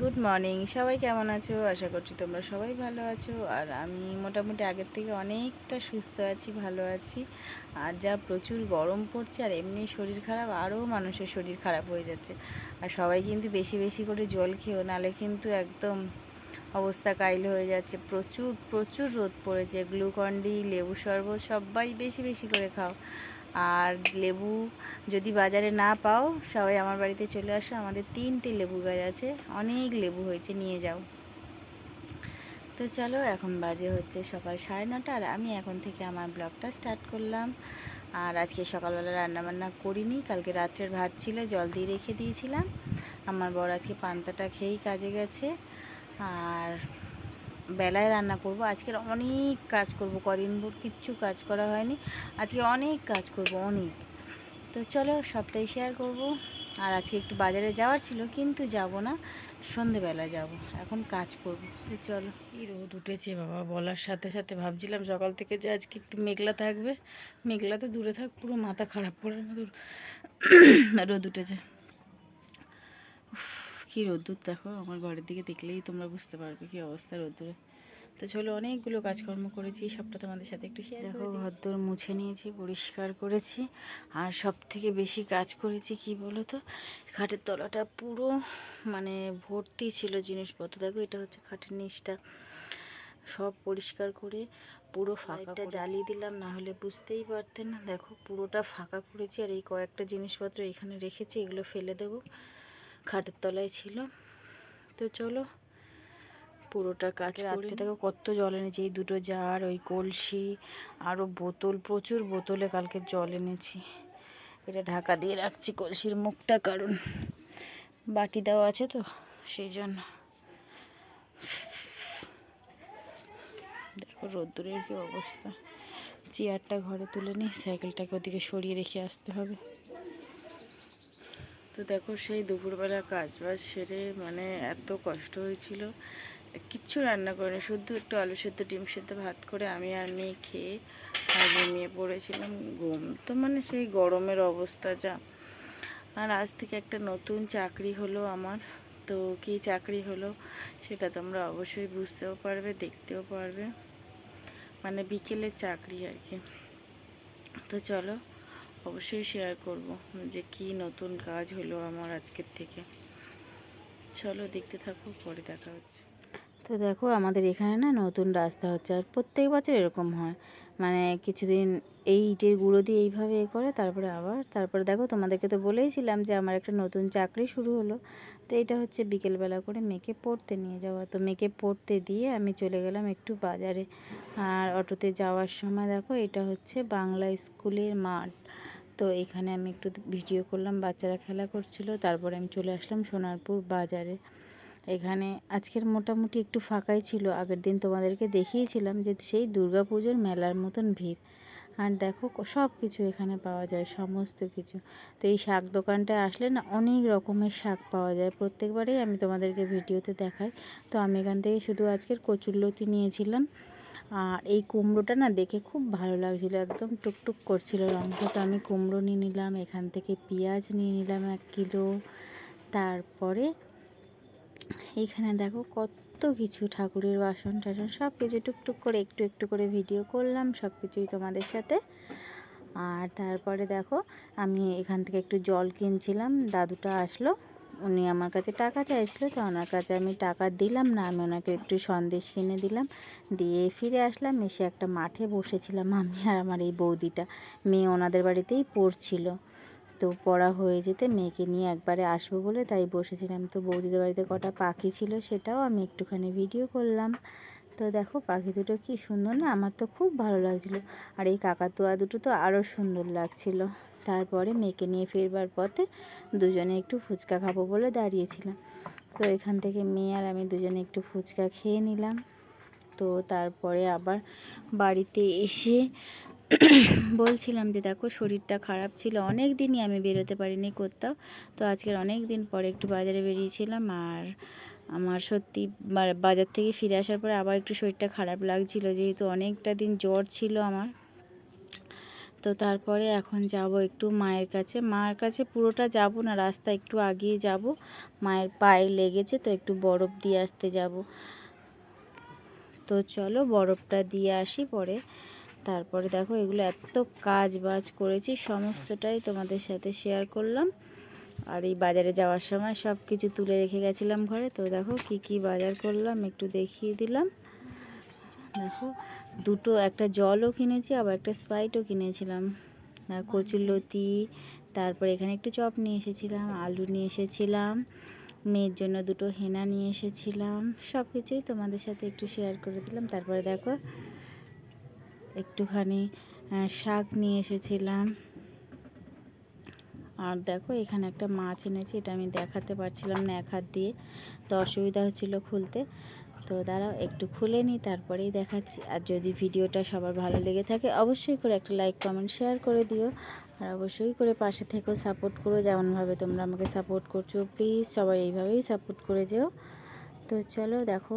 Good morning সবাই কেমন আছো? আশা করছি তোমরা সবাই ভালো আছো। আর আমি মোটামুটি আগের থেকে অনেকটা সুস্থ আছি, ভালো আছি। আর যা প্রচুর গরম পড়ছে আর এমনি শরীর খারাপ, আরও মানুষের শরীর খারাপ হয়ে যাচ্ছে। আর সবাই কিন্তু বেশি বেশি করে জল খেও, নালে কিন্তু একদম অবস্থা কাইল হয়ে যাচ্ছে। প্রচুর প্রচুর রোদ পড়েছে। গ্লুকন্ডি লেবু শরবত সবাই বেশি বেশি করে খাও। আর লেবু যদি বাজারে না পাও, সবাই আমার বাড়িতে চলে আসো। আমাদের তিনটে লেবু গাছ আছে। অনেক লেবু হয়েছে, নিয়ে যাও। তো চলো, এখন বাজে হচ্ছে সকাল সাড়ে নটা, আর আমি এখন থেকে আমার ব্লগটা স্টার্ট করলাম। আর আজকে সকালবেলা রান্নাবান্না করিনি, কালকে রাত্রের ভাত ছিল, জল দিয়ে রেখে দিয়েছিলাম। আমার বর আজকে পান্তাটা খেয়েই কাজে গেছে। আর বেলায় রান্না করব। আজকের অনেক কাজ করব, কদিন ভোর কিচ্ছু কাজ করা হয়নি। আজকে অনেক কাজ করব, অনেক। তো চলো সবটাই শেয়ার করব। আর আজকে একটু বাজারে যাওয়ার ছিল, কিন্তু যাব না। সন্ধেবেলা যাব, এখন কাজ করব। তো চলো। কি রোদ উঠেছে বাবা, বলার সাথে সাথে ভাবছিলাম সকাল থেকে যে আজকে একটু মেঘলা থাকবে। মেঘলা তো দূরে থাক, পুরো মাথা খারাপ করার মতো রোদ উঠেছে। কি রোদ্দুর দেখো? আমার ঘরের দিকে দেখলেই তোমরা বুঝতে পারবে কি অবস্থা রোদ্দুরে। তো চলো অনেকগুলো কাজকর্ম করেছি সবটা তোমাদের সাথে একটু শেয়ার দেখো ঘরদোর মুছে নিয়েছি পরিষ্কার করেছি আর সব থেকে বেশি কাজ করেছি কি বলো তো খাটের তলাটা পুরো মানে ভর্তি ছিল জিনিসপত্র। দেখো এটা হচ্ছে খাটের নিচটা। সব পরিষ্কার করে পুরো ফাঁকা জ্বালিয়ে দিলাম না হলে বুঝতেই পারতেন না। দেখো পুরোটা ফাঁকা করেছি আর এই কয়েকটা জিনিসপত্র এখানে রেখেছি এগুলো ফেলে দেবো। খাটের তলায় ছিল। তো চলো পুরোটা কাজ রাত্রে দেখো কত জল এনেছি এই দুটো জার ওই কলসি আরও বোতল প্রচুর বোতলে কালকে জল এনেছি। এটা ঢাকা দিয়ে রাখছি কলসির মুখটা কারণ বাটি দেওয়া আছে তো সেই জন্য। দেখো রোদ্দুরের কি অবস্থা। চেয়ারটা ঘরে তুলে নিই সাইকেলটাকে ওদিকে সরিয়ে রেখে আসতে হবে। তো দেখো সেই দুপুরবেলা কাজ বাজ সেরে মানে এত কষ্ট হয়েছিল। কিচ্ছু রান্না করিনি, শুধু একটু আলু সেদ্ধ, ডিম সেদ্ধ, ভাত করে আমি আর মেয়ে খেয়ে ঘুমিয়ে পড়েছিলাম। ঘুম তো মানে সেই গরমের অবস্থা যা। আর আজ থেকে একটা নতুন চাকরি হলো আমার। তো কী চাকরি হলো সেটা তোমরা অবশ্যই বুঝতেও পারবে, দেখতেও পারবে। মানে বিকেলের চাকরি আর কি। তো চলো অবশ্যই শেয়ার করব যে কি নতুন কাজ হলো আমার আজকের থেকে। চলো দেখতে থাকো, পরে দেখা হচ্ছে। তো দেখো, আমাদের এখানে না নতুন রাস্তা হচ্ছে আর প্রত্যেক বছর এরকম হয়। মানে কিছুদিন এই ইটের গুঁড়ো দিয়ে এইভাবে এ করে, তারপরে আবার, তারপরে দেখো তোমাদেরকে তো বলেইছিলাম যে আমার একটা নতুন চাকরি শুরু হলো। তো এটা হচ্ছে বিকেলবেলা করে মেয়েকে পড়তে নিয়ে যাওয়া। তো মেয়েকে পড়তে দিয়ে আমি চলে গেলাম একটু বাজারে। আর অটোতে যাওয়ার সময় দেখো, এটা হচ্ছে বাংলা স্কুলের মাঠ। তো এখানে আমি একটু ভিডিও করলাম, বাচ্চারা খেলা করছিল। তারপরে আমি চলে আসলাম সোনারপুর বাজারে। এখানে আজকের মোটামুটি একটু ফাঁকাই ছিল। আগের দিন তোমাদেরকে দেখিয়েছিলাম যে সেই দুর্গাপুজোর মেলার মতন ভিড়। আর দেখো সব কিছু এখানে পাওয়া যায়, সমস্ত কিছু। তো এই শাক দোকানটায় আসলে না অনেক রকমের শাক পাওয়া যায়। প্রত্যেকবারেই আমি তোমাদেরকে ভিডিওতে দেখাই। তো আমি এখান থেকে শুধু আজকের কচুরলতি নিয়েছিলাম। আর এই কুমড়োটা না দেখে খুব ভালো লাগছিল, একদম টুকটুক করছিল রঙটা তো আমি কুমড়ো নিয়ে নিলাম, এখান থেকে পেঁয়াজ নিয়ে নিলাম এক কিলো। তারপরে এইখানে দেখো কত কিছু ঠাকুরের বাসন টাসন, সব কিছু টুকটুক করে, একটু একটু করে ভিডিও করলাম, সব কিছুই তোমাদের সাথে। আর তারপরে দেখো আমি এখান থেকে একটু জল কিনছিলাম, দাদুটা আসলো। উনি আমার কাছে টাকা চাইছিলো, তো ওনার কাছে আমি টাকা দিলাম না, আমি ওনাকে একটু সন্দেশ কিনে দিলাম। দিয়ে ফিরে আসলাম, এসে একটা মাঠে বসেছিলাম আমি আর আমার এই বৌদিটা। মেয়ে ওনাদের বাড়িতেই পড়ছিল। তো পড়া হয়ে যেতে মেয়েকে নিয়ে একবারে আসব বলে তাই বসেছিলাম। তো বৌদিদের বাড়িতে কটা পাখি ছিল সেটাও আমি একটুখানি ভিডিও করলাম। তো দেখো পাখি দুটো কি সুন্দর না, আমার তো খুব ভালো লাগছিল। আর এই কাকাতুয়া দুটো তো আরও সুন্দর লাগছিল। তারপরে মেয়েকে নিয়ে ফিরবার পথে দুজনে একটু ফুচকা খাব বলে দাঁড়িয়েছিলাম। তো এখান থেকে মেয়ে আর আমি দুজনে একটু ফুচকা খেয়ে নিলাম। তো তারপরে আবার বাড়িতে এসে বলছিলাম যে, দেখো, শরীরটা খারাপ ছিল, অনেক দিনই আমি বেরোতে পারিনি কোথাও। তো আজকের অনেক দিন পরে একটু বাজারে বেরিয়েছিলাম আর আমার সত্যি বাজার থেকে ফিরে আসার পরে আবার একটু শরীরটা খারাপ লাগছিল, যেহেতু অনেকটা দিন জ্বর ছিল আমার। তো তারপরে এখন যাব একটু মায়ের কাছে। মায়ের কাছে পুরোটা যাব না, রাস্তা একটু আগিয়ে যাব। মায়ের পায়ে লেগেছে তো একটু বরফ দিয়ে আসতে যাব। তো চলো বরফটা দিয়ে আসি পরে। তারপরে দেখো এগুলো এত কাজ বাজ করেছি, সমস্তটাই তোমাদের সাথে শেয়ার করলাম। আর এই বাজারে যাওয়ার সময় সব কিছু তুলে রেখে গেছিলাম ঘরে। তো দেখো কি কি বাজার করলাম, একটু দেখিয়ে দিলাম। দেখো দুটো একটা জলও কিনেছি, আবার একটা স্প্রাইটও কিনেছিলাম। কচুরলতি তারপর এখানে একটু চপ নিয়ে এসেছিলাম, আলু নিয়ে এসেছিলাম, মেয়ের জন্য দুটো হেনা নিয়ে এসেছিলাম সব কিছুই তোমাদের সাথে একটু শেয়ার করে দিলাম। তারপরে দেখো, একটুখানি শাক নিয়ে এসেছিলাম। আর দেখো, এখানে একটা মাছ এনেছি, এটা আমি দেখাতে পারছিলাম না এক হাত দিয়ে, তো অসুবিধা হচ্ছিল খুলতে। তো দাঁড়াও, একটু খুলে নিই, তারপরেই দেখাচ্ছি। আর যদি ভিডিওটা সবার ভালো লেগে থাকে, অবশ্যই করে একটা লাইক, কমেন্ট, শেয়ার করে দিও। আর অবশ্যই করে পাশে থেকেও সাপোর্ট করো, যেমনভাবে তোমরা আমাকে সাপোর্ট করছ, প্লিজ সবাই এইভাবেই সাপোর্ট করে যেও। তো চলো দেখো,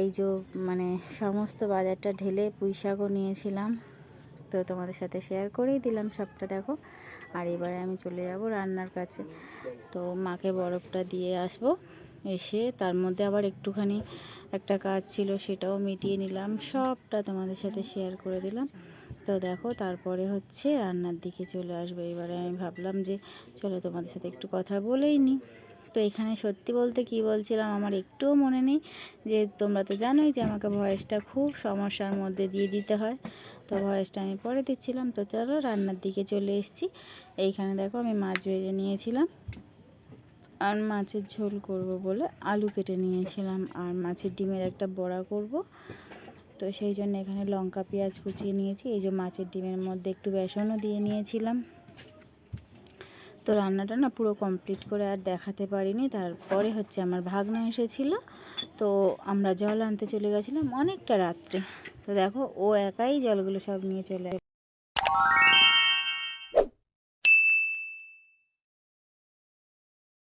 এই যে মানে সমস্ত বাজারটা ঢেলে পুঁইশাকও নিয়েছিলাম। তো তোমাদের সাথে শেয়ার করেই দিলাম সবটা, দেখো। আর এবারে আমি চলে যাব রান্নার কাছে। তো মাকে বরফটা দিয়ে আসব, এসে তার মধ্যে আবার একটুখানি একটা কাজ ছিল সেটাও মিটিয়ে নিলাম, সবটা তোমাদের সাথে শেয়ার করে দিলাম। তো দেখো তারপরে হচ্ছে রান্নার দিকে চলে আসবে। এবারে আমি ভাবলাম যে চলো তোমাদের সাথে একটু কথা বলেই নিই তো এখানে সত্যি বলতে কি বলছিলাম, আমার একটুও মনে নেই যে তোমরা তো জানোই যে আমাকে ভয়েসটা খুব সমস্যার মধ্যে দিয়ে দিতে হয়। তো ভয়েসটা আমি পরে দিচ্ছিলাম। তো চলো রান্নার দিকে চলে এসেছি। এইখানে দেখো আমি মাছ ভেজে নিয়েছিলাম। আর মাছের ঝোল করব বলে আলু কেটে নিয়েছিলাম আর মাছের ডিমের একটা বড়া করব। তো সেই জন্য এখানে লঙ্কা, পেঁয়াজ কুচিয়ে নিয়েছি। এই যে মাছের ডিমের মধ্যে একটু বেসনও দিয়ে নিয়েছিলাম। তো রান্নাটা না পুরো কমপ্লিট করে আর দেখাতে পারিনি। তারপরে হচ্ছে আমার ভাগনা এসেছিল। তো আমরা জল আনতে চলে গেছিলাম অনেকটা রাত্রে। তো দেখো ও একাই জলগুলো সব নিয়ে চলে।